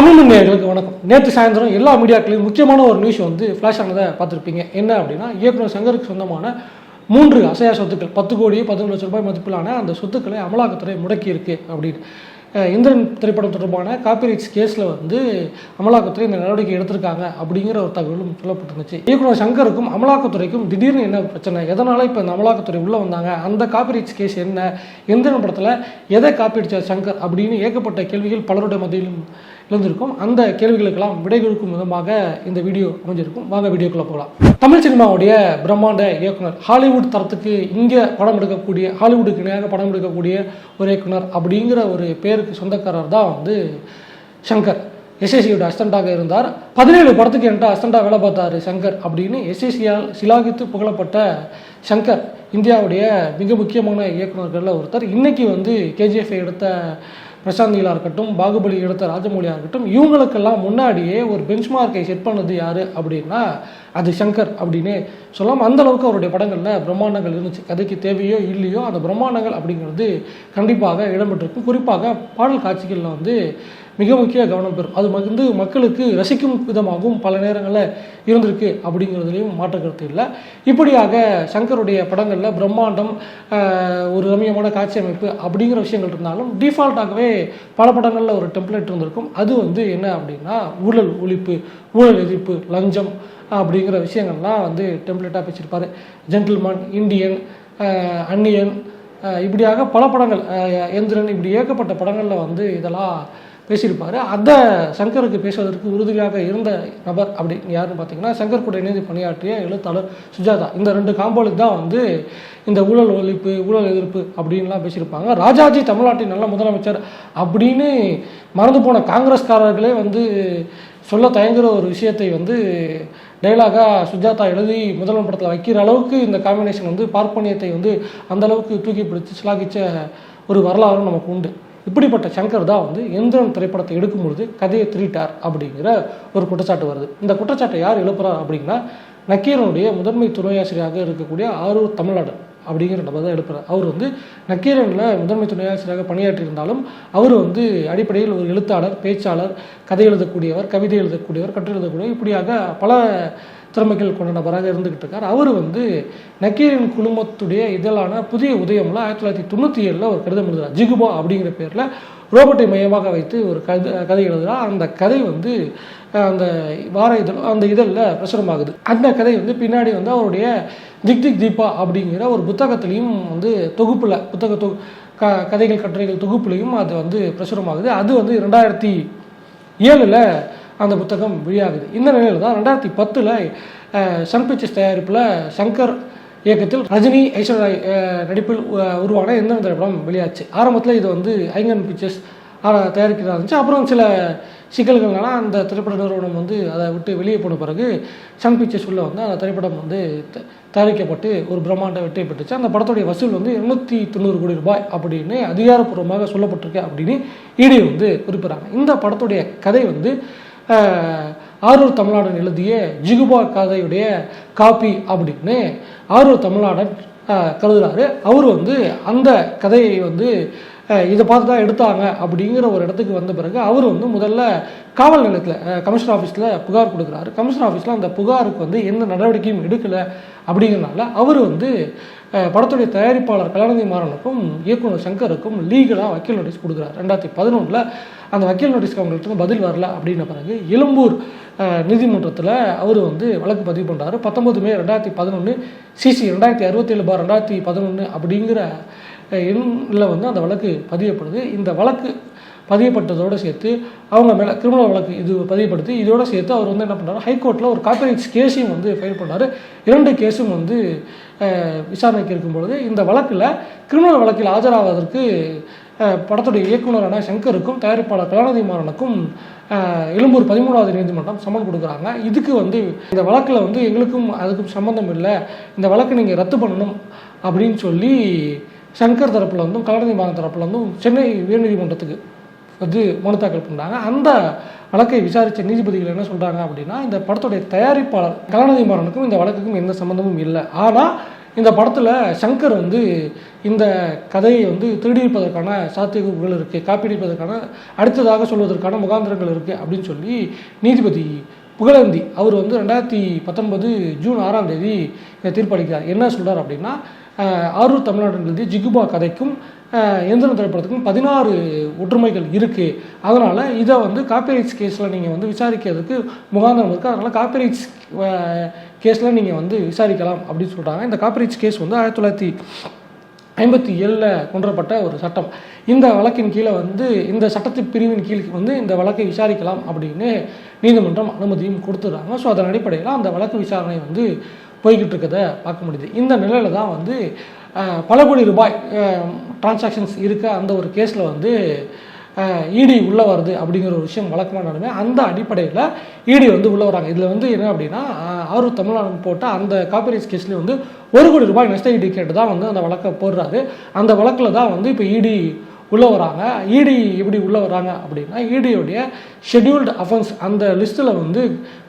தமிழ் நேயர்களுக்கு வணக்கம். நேற்று சாயந்தரம் எல்லா மீடியாக்களையும் முக்கியமான ஒரு நியூஸ் வந்து ஃப்ளாஷ் ஆனதை பார்த்துருப்பீங்க. என்ன அப்படின்னா இயக்குனர் சங்கருக்கு சொந்தமான மூன்று அசையா சொத்துக்கள் பத்து கோடி பதினொன்று லட்சம் ரூபாய் மதிப்பிலான அந்த சொத்துக்களை அமலாக்கத்துறை முடக்கியிருக்கு அப்படின்னு. இந்திரன் திரைப்படம் தொடர்பான காப்பிரைட்ஸ் கேஸில் வந்து அமலாக்கத்துறை இந்த நடவடிக்கை எடுத்திருக்காங்க அப்படிங்கிற ஒரு தகவலும் சொல்லப்பட்டிருந்துச்சு. இயக்குனர் சங்கருக்கும் அமலாக்கத்துறைக்கும் திடீர்னு என்ன பிரச்சனை? எதனால் இப்போ இந்த அமலாக்கத்துறை உள்ளே வந்தாங்க? அந்த காப்பிரைட்ஸ் கேஸ் என்ன? இந்திரன் படத்தில் எதை காப்பீடுச்சார் சங்கர் அப்படின்னு ஏகப்பட்ட கேள்விகள் பலருடைய மத்தியிலும் எழுந்திருக்கும் அந்த கேள்விகளுக்கெல்லாம் விடை கொடுக்கும் விதமாக இந்த வீடியோ அமைஞ்சிருக்கும். வாங்க வீடியோக்குள்ளே போகலாம். தமிழ் சினிமாவுடைய பிரம்மாண்ட இயக்குனர் ஹாலிவுட் தரத்துக்கு இங்கே படம் எடுக்கக்கூடிய ஹாலிவுட்டுக்கு இணையாக படம் எடுக்கக்கூடிய ஒரு இயக்குனர் அப்படிங்கிற ஒரு பேருக்கு சொந்தக்காரர் தான் வந்து சங்கர். எஸ்எஸ்சியோட அஸ்டண்டாக இருந்தார். பதினேழு படத்துக்கு என்கிட்ட அஸ்டண்டாக வேலை பார்த்தாரு சங்கர் அப்படின்னு எஸ்எஸ்சியால் சிலாகித்து புகழப்பட்ட சங்கர் இந்தியாவுடைய மிக முக்கியமான இயக்குனர்களில் ஒருத்தர். இன்னைக்கு வந்து கேஜிஎஃப் எடுத்த பிரசாந்த் இருக்கட்டும் பாகுபலி எடுத்த ராஜமௌழியாக இருக்கட்டும் இவங்களுக்கெல்லாம் முன்னாடியே ஒரு பெஞ்ச்மார்க்கை செட் பண்ணது யார் அப்படின்னா அது சங்கர் அப்படின்னு சொல்லலாம் அந்தளவுக்கு அவருடைய படங்களில் பிரம்மாண்டங்கள் இருந்துச்சு. கதைக்கு தேவையோ இல்லையோ அந்த பிரம்மாண்டங்கள் அப்படிங்கிறது கண்டிப்பாக இடம்பெற்றிருக்கும். குறிப்பாக பாடல் காட்சிகளில் வந்து மிக முக்கிய கவனம் பெறும். அது வந்து மக்களுக்கு ரசிக்கும் விதமாகவும் பல நேரங்களில் இருந்திருக்கு அப்படிங்கிறதுலையும் மாற்ற கருத்து இல்லை. இப்படியாக சங்கருடைய படங்களில் பிரம்மாண்டம் ஒரு ரம்மியமான காட்சி அமைப்பு அப்படிங்கிற விஷயங்கள் இருந்தாலும் டிஃபால்ட்டாகவே பல படங்களில் ஒரு டெம்ப்ளேட் இருந்திருக்கும். அது வந்து என்ன அப்படின்னா ஊழல் ஒழிப்பு ஊழல் எதிர்ப்பு லஞ்சம் அப்படிங்கிற விஷயங்கள்லாம் வந்து டெம்ப்ளேட்டாக பேசியிருப்பார் ஜென்டில்மேன் இந்தியன் அன்னியன் இப்படியாக பல படங்கள் எந்திரன் இப்படி ஏகப்பட்ட படங்களில் வந்து இதெல்லாம் பேசியிருப்பார். அதை சங்கருக்கு பேசுவதற்கு உறுதியாக இருந்த நபர் அப்படி யாருன்னு பார்த்தீங்கன்னா சங்கர் கூட இணைந்து பணியாற்றிய எழுத்தாளர் சுஜாதா. இந்த ரெண்டு காம்போலுக்கு தான் வந்து இந்த ஊழல் ஒழிப்பு ஊழல் எதிர்ப்பு அப்படின்லாம் பேசியிருப்பாங்க. ராஜாஜி தமிழ்நாட்டின் நல்ல முதலமைச்சர் அப்படின்னு மறந்து போன காங்கிரஸ்காரர்களே வந்து சொல்ல தயங்குற ஒரு விஷயத்தை வந்து டைலாகாக சுஜாதா எழுதி முதல்வன் படத்தில் வைக்கிற அளவுக்கு இந்த காம்பினேஷன் வந்து பார்ப்பனியத்தை வந்து அந்த அளவுக்கு தூக்கி பிடிச்சி சிலாகிச்ச ஒரு வரலாறும் நமக்கு உண்டு. இப்படிப்பட்ட சங்கர் தான் வந்து எந்திரன் திரைப்படத்தை எடுக்கும்பொழுது கதையை திருட்டார் அப்படிங்கிற ஒரு குற்றச்சாட்டு வருது. இந்த குற்றச்சாட்டை யார் எழுப்புறார் அப்படின்னா நக்கீரனுடைய முதன்மை துணையாசிரியராக இருக்கக்கூடிய ஆரூர் தமிழ்நாடு. அப்படிங்கிற நபர் தான் எழுப்புறார். அவர் வந்து நக்கீரனில் முதன்மை துணை ஆசிரியாக பணியாற்றி பணியாற்றியிருந்தாலும் அவர் வந்து அடிப்படையில் ஒரு எழுத்தாளர் பேச்சாளர் கதை எழுதக்கூடியவர் கவிதை எழுதக்கூடியவர் கட்டு எழுதக்கூடியவர் இப்படியாக பல திறமைகள் கொண்ட நபராக இருந்துக்கிட்டு இருக்கார். அவர் வந்து நக்கீரின் குழுமத்துடைய இதழான புதிய உதயம்ல ஆயிரத்தி தொள்ளாயிரத்தி தொண்ணூற்றி ஏழில் ஒரு கடிதம் எழுதுறார். ஜிகுபா அப்படிங்கிற பேரில் ரோபோட்டை மையமாக வைத்து ஒரு கதை கதை எழுதுறார். அந்த கதை வந்து அந்த வார இதழ் அந்த இதழில் பிரசுரமாகுது. அந்த கதை வந்து பின்னாடி வந்து அவருடைய திக் திக் தீபா அப்படிங்கிற ஒரு புத்தகத்திலையும் வந்து தொகுப்பில் புத்தக தொகு க கதைகள் கட்டுரைகள் தொகுப்புலையும் அது வந்து பிரசுரமாகுது. அது வந்து ரெண்டாயிரத்தி ஏழில் அந்த புத்தகம் வெளியாகுது. இந்த நிலையில் தான் ரெண்டாயிரத்தி பத்தில் சன் பிக்சர்ஸ் தயாரிப்பில் சங்கர் இயக்கத்தில் ரஜினி ஐஸ்வர்யா நடிப்பில் உருவான எந்தெந்த திரைப்படம் வெளியாச்சு? ஆரம்பத்தில் இது வந்து ஐங்கன் பிக்சர்ஸ் தயாரிக்கிறதா இருந்துச்சு. அப்புறம் சில சிக்கல்கள்னால அந்த திரைப்பட நிறுவனம் வந்து அதை விட்டு வெளியே போன பிறகு சன் பிக்சர்ஸ் உள்ள வந்து அந்த திரைப்படம் வந்து த- தயாரிக்கப்பட்டு ஒரு பிரம்மாண்ட வெற்றி பெற்றுச்சு. அந்த படத்துடைய வசூல் வந்து இருநூத்தி தொண்ணூறு கோடி ரூபாய் அப்படின்னு அதிகாரப்பூர்வமாக சொல்லப்பட்டிருக்கு அப்படின்னு இடி வந்து குறிப்பிட்றாங்க. இந்த படத்துடைய கதை வந்து ஆரூர் தமிழ்நாடன் எழுதிய ஜிகுபா கதையுடைய காப்பி அப்படின்னு ஆரூர் தமிழ்நாடன் கருதுகிறாரு கருதுறாரு. அவர் வந்து அந்த கதையை வந்து இதை பார்த்து தான் எடுத்தாங்க அப்படிங்கிற ஒரு இடத்துக்கு வந்த பிறகு அவர் வந்து முதல்ல காவல் நிலையத்தில் கமிஷனர் ஆஃபீஸில் புகார் கொடுக்குறாரு. கமிஷனர் ஆஃபீஸில் அந்த புகாருக்கு வந்து எந்த நடவடிக்கையும் எடுக்கலை அப்படிங்கிறனால அவர் வந்து படத்துடைய தயாரிப்பாளர் கலாநிதி மாறனுக்கும் இயக்குனர் சங்கருக்கும் லீகலாக வக்கீல் நோட்டீஸ் கொடுக்குறாரு. ரெண்டாயிரத்தி பதினொன்றில் அந்த வக்கீல் நோட்டீஸ்க்கு அவங்கள்ட்ட பதில் வரல அப்படின்ன பிறகு எழும்பூர் நீதிமன்றத்தில் அவர் வந்து வழக்கு பதிவு பண்ணுறாரு பத்தொன்பது மே ரெண்டாயிரத்தி பதினொன்று சிசி ரெண்டாயிரத்தி அறுபத்தேழு பார் ரெண்டாயிரத்தி பதினொன்று அப்படிங்கிற எண்ணில் வந்து அந்த வழக்கு பதியப்படுது. இந்த வழக்கு பதியப்பட்டதோடு சேர்த்து அவங்க மேலே கிரிமினல் வழக்கு இது பதியப்படுத்தி இதோட சேர்த்து அவர் வந்து என்ன பண்ணார் ஹைகோர்ட்டில் ஒரு காப்பிரைட்ஸ் கேஸையும் வந்து ஃபைல் பண்ணார் இரண்டு கேஸும் வந்து விசாரணைக்கு இருக்கும்பொழுது இந்த வழக்கில் கிரிமினல் வழக்கில் ஆஜராவதற்கு படத்துடைய இயக்குனரான சங்கருக்கும் தயாரிப்பாளர் கலாநிதி மாறனுக்கும் எழும்பூர் பதிமூணாவது நீதிமன்றம் சம்மன் கொடுக்குறாங்க. இதுக்கு வந்து இந்த வழக்கில் வந்து எங்களுக்கும் அதுக்கும் சம்மந்தம் இல்லை. இந்த வழக்கு நீங்கள் ரத்து பண்ணணும் அப்படின்னு சொல்லி சங்கர் தரப்புல இருந்தும் கலாநிதி மாறன் தரப்புல இருந்தும் சென்னை உயர்நீதிமன்றத்துக்கு வந்து மனு தாக்கல் பண்ணாங்க. அந்த வழக்கை விசாரித்த நீதிபதிகள் என்ன சொல்கிறாங்க அப்படின்னா இந்த படத்துடைய தயாரிப்பாளர் கலாநிதி மாறனுக்கும் இந்த வழக்குக்கும் எந்த சம்மந்தமும் இல்லை. ஆனால் இந்த படத்தில் சங்கர் வந்து இந்த கதையை வந்து திருடியிருப்பதற்கான சாத்தியக்கூறுகள் இருக்குது காப்பீடிப்பதற்கான அடுத்ததாக சொல்வதற்கான முகாந்திரங்கள் இருக்குது அப்படின்னு சொல்லி நீதிபதி புகழந்தி அவர் வந்து ரெண்டாயிரத்தி பத்தொன்பது ஜூன் ஆறாம் தேதி தீர்ப்பளிக்கிறார். என்ன சொல்கிறார் அப்படின்னா ஆரூர் தமிழ்நாடு எழுதிய ஜிகுபா கதைக்கும் எந்திரன் திரைப்படத்துக்கும் பதினாறு ஒற்றுமைகள் இருக்குது அதனால் இதை வந்து காப்பிரைட்ஸ் கேஸில் நீங்கள் வந்து விசாரிக்கிறதுக்கு முகாந்திரம் இருக்குது அதனால் காப்பிரைட்ஸ் கேஸில் நீங்கள் வந்து விசாரிக்கலாம் அப்படின்னு சொல்கிறாங்க இந்த காப்பிரைட்ஸ் கேஸ் வந்து ஆயிரத்தி தொள்ளாயிரத்தி ஐம்பத்தி ஏழில் கொன்றப்பட்ட ஒரு சட்டம். இந்த வழக்கின் கீழே வந்து இந்த சட்டத்து பிரிவின் கீழ் வந்து இந்த வழக்கை விசாரிக்கலாம் அப்படின்னு நீதிமன்றம் அனுமதியும் கொடுத்துட்றாங்க. ஸோ அதன் அடிப்படையில் அந்த வழக்கு விசாரணை வந்து போய்கிட்டு இருக்கதை பார்க்க முடியுது. இந்த நிலையில் தான் வந்து பல கோடி ரூபாய் டிரான்சாக்ஷன்ஸ் இருக்க அந்த ஒரு கேஸில் வந்து இடி உள்ளே வருது அப்படிங்கிற ஒரு விஷயம் வழக்கமாக நடமே அந்த அடிப்படையில் இடி வந்து உள்ளே வராங்க. இதில் வந்து என்ன அப்படின்னா அஹ், தமிழ்நாடு போட்ட அந்த காப்பிரைட்ஸ் கேஸ்லேயே வந்து ஒரு கோடி ரூபாய் நஷ்ட ஈடு கேட்டு தான் வந்து அந்த வழக்கை போடுறாரு. அந்த வழக்கில் தான் வந்து இப்போ இடி உள்ளே வராங்க. இடி எப்படி உள்ளே வராங்க அப்படின்னா இடியோடைய ஷெட்யூல்டு அஃபென்ஸ் அந்த லிஸ்ட்டில் வந்து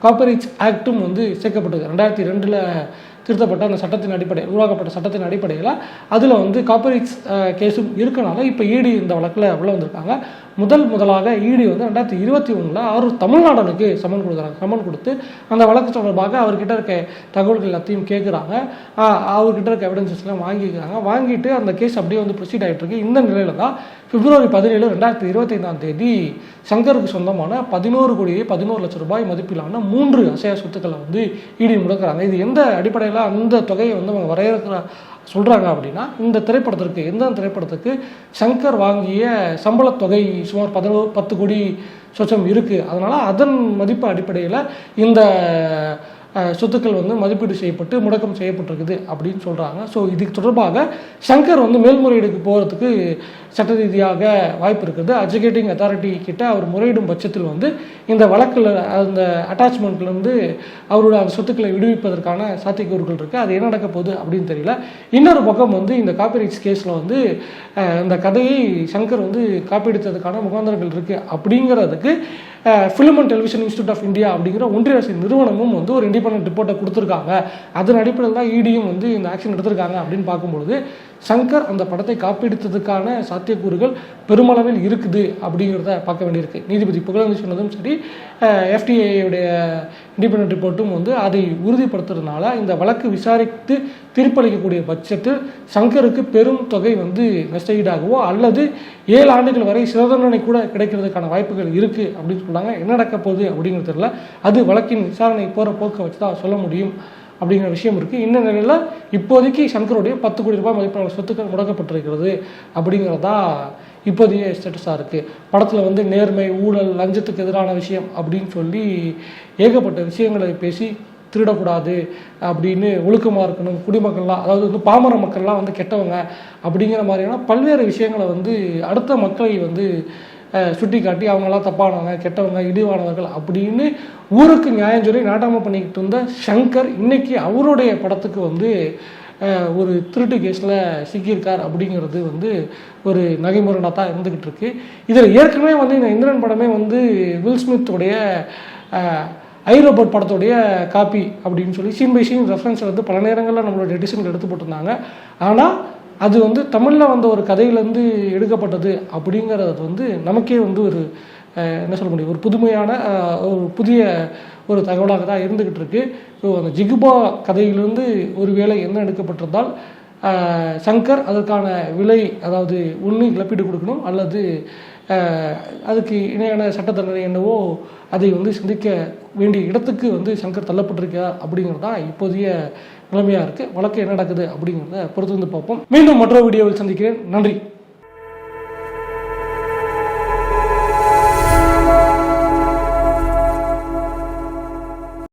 காப்பரேஜ் ஆக்டும் வந்து சேர்க்கப்பட்டது ரெண்டாயிரத்தி ரெண்டில் திருத்தப்பட்ட அந்த சட்டத்தின் அடிப்படையில் உருவாக்கப்பட்ட சட்டத்தின் அடிப்படையில் அதில் வந்து காப்பரேஜ் கேஸும் இருக்கனால இப்போ இடி இந்த வழக்கில் உள்ள வந்திருக்காங்க. முதல் முதலாக இடி வந்து ரெண்டாயிரத்தி இருபத்தி ஒன்றில் அவர் தமிழ்நாடனுக்கு சமன் கொடுக்குறாங்க. சமன் கொடுத்து அந்த வழக்கு தொடர்பாக அவர்கிட்ட இருக்க தகவல்கள் எல்லாத்தையும் கேட்குறாங்க அவர்கிட்ட இருக்க எவிடன்சஸ்லாம் வாங்கிக்கிறாங்க. வாங்கிட்டு அந்த கேஸ் அப்படியே வந்து ப்ரொசீட் ஆகிட்டு இருக்கு. இந்த நிலையில தான் பிப்ரவரி பதினேழு ரெண்டாயிரத்தி இருபத்தைந்தாம் தேதி சங்கருக்கு சொந்தமான பதினோரு கோடியே பதினோரு லட்சம் ரூபாய் மதிப்பிலான மூன்று அசையா சொத்துக்களை வந்து ஈடி முடக்கிறாங்க. இது எந்த அடிப்படையில் அந்த தொகையை வந்து அவங்க வரையறுக்கிற சொல்கிறாங்க அப்படின்னா இந்த திரைப்படத்திற்கு எந்த திரைப்படத்துக்கு சங்கர் வாங்கிய சம்பளத் தொகை சுமார் பதினோரு பத்து கோடி சொச்சம் இருக்குது அதனால் அதன் மதிப்பு அடிப்படையில் இந்த சொத்துக்கள் வந்து மதிப்பீடு செய்யப்பட்டு முடக்கம் செய்யப்பட்டிருக்குது அப்படின்னு சொல்கிறாங்க ஸோ இதுக்கு தொடர்பாக சங்கர் வந்து மேல்முறையீடுக்கு போகிறதுக்கு சட்ட ரீதியாக வாய்ப்பு இருக்குது. அஜுகேட்டிங் அத்தாரிட்டி கிட்ட அவர் முறையிடும் பட்சத்தில் வந்து இந்த வழக்கில் அந்த அட்டாச்மெண்ட்லேருந்து அவரோட அந்த சொத்துக்களை விடுவிப்பதற்கான சாத்தியக்கூறுகள் இருக்குது அது என்ன நடக்க போகுது அப்படின்னு தெரியல. இன்னொரு பக்கம் வந்து இந்த காப்பிரைட்ஸ் கேஸில் வந்து இந்த கதையை சங்கர் வந்து காப்பீடுத்ததுக்கான முகாந்திரங்கள் இருக்குது அப்படிங்கிறதுக்கு film and television institute of India அப்படிங்கிற ஒன்றிய அரசின் நிறுவனமும் வந்து ஒரு இண்டிபெண்ட் ரிப்போர்ட்டை கொடுத்துருக்காங்க. அதன் அடிப்படையில் தான் இடியும் வந்து இந்த ஆக்ஷன் எடுத்திருக்காங்க அப்படின்னு பார்க்கும்பொழுது சங்கர் அந்த படத்தை காப்பீடுத்ததுக்கான சாத்தியக்கூறுகள் பெருமளவில் இருக்குது அப்படிங்கிறத பார்க்க வேண்டியிருக்கு. நீதிபதி புகழந்து சொன்னதும் சரி எஃப்டிஏடைய இண்டிபெண்ட் ரிப்போர்ட்டும் வந்து அதை உறுதிப்படுத்துறதுனால இந்த வழக்கு விசாரித்து தீர்ப்பளிக்கக்கூடிய பட்சத்தில் சங்கருக்கு பெரும் தொகை வந்து நஷ்டஈடாகவோ அல்லது ஏழு ஆண்டுகள் வரை சிறை தண்டனை கூட கிடைக்கிறதுக்கான வாய்ப்புகள் இருக்குது அப்படின்னு சொன்னாங்க என்ன நடக்க போகுது அப்படிங்கிறது தெரியல. அது வழக்கின் விசாரணை போகிற போக்கை வச்சு தான் சொல்ல முடியும். அப்படிங்கிற விஷயம் இருக்குது இந்த நிலையில் இப்போதைக்கு சங்கருடைய பத்து கோடி ரூபாய் மதிப்பான சொத்துக்கள் முடக்கப்பட்டிருக்கிறது அப்படிங்கிறதா இப்போதைய ஸ்டேட்டஸாக இருக்குது படத்தில் வந்து நேர்மை ஊழல் லஞ்சத்துக்கு எதிரான விஷயம் அப்படின்னு சொல்லி ஏகப்பட்ட விஷயங்களை பேசி திருடக்கூடாது அப்படின்னு ஒழுக்கமாக இருக்கணும். குடிமக்கள்லாம் அதாவது வந்து பாமர மக்கள்லாம் வந்து கெட்டவங்க அப்படிங்கிற மாதிரியான பல்வேறு விஷயங்களை வந்து அடுத்த மக்களை வந்து சுட்டி காட்டி அவங்களாம் தப்பானவங்க கெட்டவங்க இழிவானவர்கள் அப்படின்னு ஊருக்கு நியாயம் சொல்லி நாட்டாமல் பண்ணிக்கிட்டு இருந்த சங்கர் இன்னைக்கு அவருடைய படத்துக்கு வந்து ஒரு திருட்டு கேஸில் சிக்கியிருக்கார் அப்படிங்கிறது வந்து ஒரு நகைமுறையாக தான் இருந்துக்கிட்டு இருக்கு. இதில் ஏற்கனவே வந்து இந்த இந்திரன் படமே வந்து வில் ஸ்மித்தோடைய படத்துடைய காப்பி அப்படின்னு சொல்லி சீன் பை சீன் ரெஃபரன்ஸை வந்து பல நேரங்களில் நம்மளோட எடிஷன் எடுத்து போட்டிருந்தாங்க. ஆனால் அது வந்து தமிழில் வந்த ஒரு கதையிலேருந்து எடுக்கப்பட்டது அப்படிங்கிறது வந்து நமக்கே வந்து ஒரு என்ன சொல்ல முடியும் ஒரு புதுமையான ஒரு புதிய ஒரு தகவலாக தான் இருந்துக்கிட்டு இருக்கு. ஸோ அந்த ஜிகுபா கதையிலிருந்து ஒரு வேளை என்ன எடுக்கப்பட்டிருந்தால் சங்கர் அதற்கான விலை அதாவது ஒன்று இழப்பீடு கொடுக்கணும் அல்லது அதுக்கு இணையான சட்ட தண்டனை என்னவோ அதை வந்து சிந்திக்க வேண்டிய இடத்துக்கு வந்து சங்கர் தள்ளப்பட்டிருக்கா அப்படிங்கிறது தான் இப்போதைய நிலைமையாக இருக்குது வழக்கு என்ன நடக்குது அப்படிங்கிறத பொறுத்து வந்து பார்ப்போம். மீண்டும் மற்றொரு வீடியோவில் சந்திக்கிறேன். நன்றி.